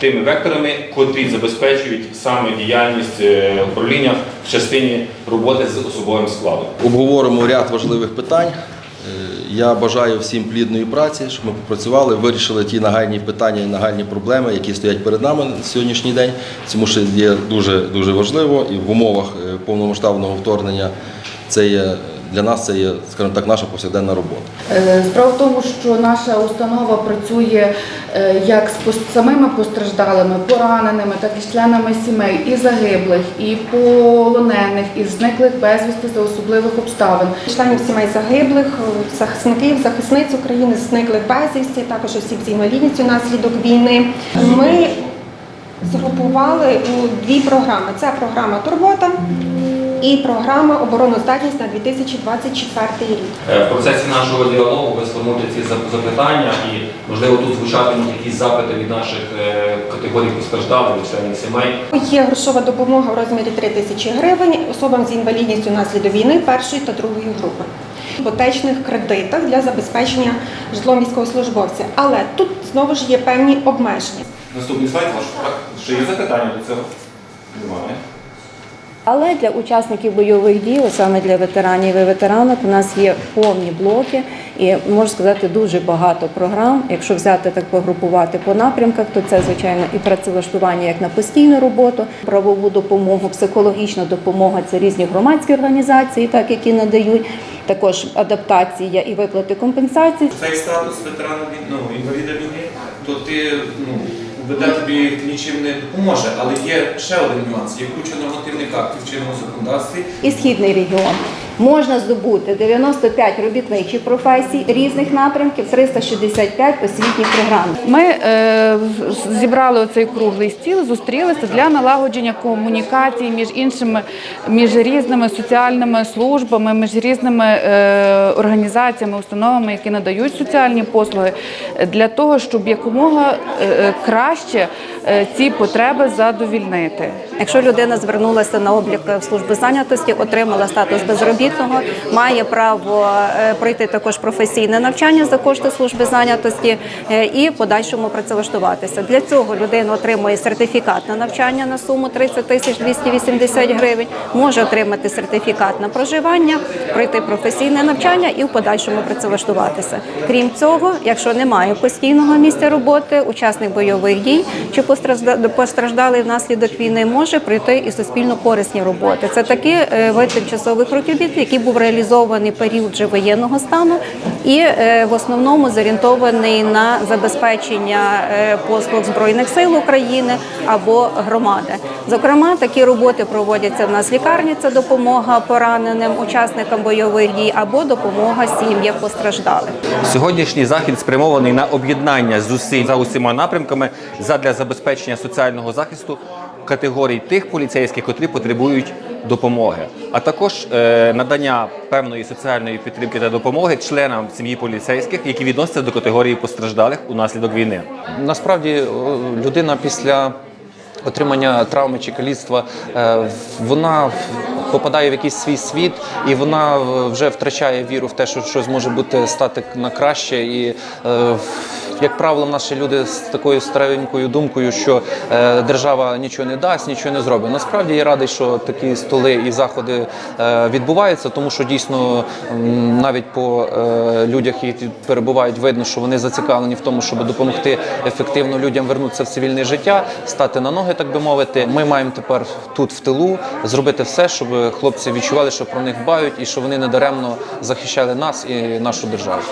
тими векторами, котрі забезпечують саме діяльність е, управління в частині роботи з особовим складом. Обговоримо ряд важливих питань. Е, Я бажаю всім плідної праці, щоб ми попрацювали, вирішили ті нагальні питання і нагальні проблеми, які стоять перед нами на сьогоднішній день. Тому що є дуже дуже важливо і в умовах е, повномасштабного вторгнення це є для нас це є, скажімо так, наша повсякденна робота. Е, Справа в тому, що наша установа працює е, як з самими постраждалими, пораненими, так і з членами сімей, і загиблих, і полонених, і зниклих безвісти за особливих обставин. членів сімей загиблих, захисників, захисниць України, зниклих безвісті, також осіб з інвалідністю внаслідок війни. Ми згрупували у дві програми: це програма Турбота і програма Обороноздатність на 2024 рік. Е, В процесі нашого діалогу ви сформуєте ці запитання і, можливо, тут звучатимуть якісь запити від наших е, категорій постраждалих, членів сімей. Є грошова допомога в розмірі 3 тисячі гривень особам з інвалідністю внаслідок війни першої та другої групи. Іпотечних кредитах для забезпечення житлом військовослужбовця. Але тут знову ж є певні обмеження. Наступний слайд ваш. Так, ще є запитання до цього? Немає. Але для учасників бойових дій, саме для ветеранів і ветеранок, у нас є повні блоки, і можу сказати, дуже багато програм. Якщо взяти так погрупувати по напрямках, то це звичайно і працевлаштування як на постійну роботу, правову допомогу, психологічна допомога це різні громадські організації, так які надають. Також адаптація і виплати компенсацій. цей статус ветерана інваліда війни, то ти ну, УБД тобі нічим не допоможе. Але є ще один нюанс. Є куча нормативних актів в чинному законодавстві, і східний регіон. Можна здобути 95 робітничих професій різних напрямків, 365 освітніх програм. Ми е, зібрали оцей круглий стіл, зустрілися для налагодження комунікації між іншими, між різними соціальними службами, між різними е, організаціями, установами, які надають соціальні послуги, для того, щоб якомога е, краще е, ці потреби задовільнити. Якщо людина звернулася на облік в службу зайнятості, отримала статус безробітного, має право е, пройти також професійне навчання за кошти служби зайнятості е, і подальшому працевлаштуватися. Для цього людина отримує сертифікат на навчання на суму 30 тисяч 280 гривень, може отримати сертифікат на проживання, пройти професійне навчання і в подальшому працевлаштуватися. Крім цього, якщо немає постійного місця роботи, учасник бойових дій чи постражда- постраждалий внаслідок війни може прийти і суспільно корисні роботи. Це такі е, вид тимчасових робіт, який був реалізований період вже воєнного стану, і е, в основному зорієнтований на забезпечення е, послуг збройних сил України або громади. Зокрема, такі роботи проводяться в нас в лікарні. Це допомога пораненим учасникам бойових дій або допомога сім'ям постраждалих. Сьогоднішній захід спрямований на об'єднання зусиль за усіма напрямками задля забезпечення соціального захисту категорій тих поліцейських, котрі потребують допомоги, а також е, надання певної соціальної підтримки та допомоги членам сім'ї поліцейських, які відносяться до категорії постраждалих унаслідок війни. Насправді людина після отримання травми чи каліцтва е, вона попадає в якийсь свій світ, і вона е, вже втрачає віру в те, що щось може бути стати на краще. І, е, як правило, наші люди з такою старенькою думкою, що е, держава нічого не дасть, нічого не зробить. Насправді я радий, що такі столи і заходи е, відбуваються, тому що дійсно навіть по е, людях, які перебувають, видно, що вони зацікавлені в тому, щоб допомогти ефективно людям вернутися в цивільне життя, стати на ноги, так би мовити. Ми маємо тепер тут в тилу зробити все, щоб хлопці відчували, що про них дбають і що вони недаремно захищали нас і нашу державу.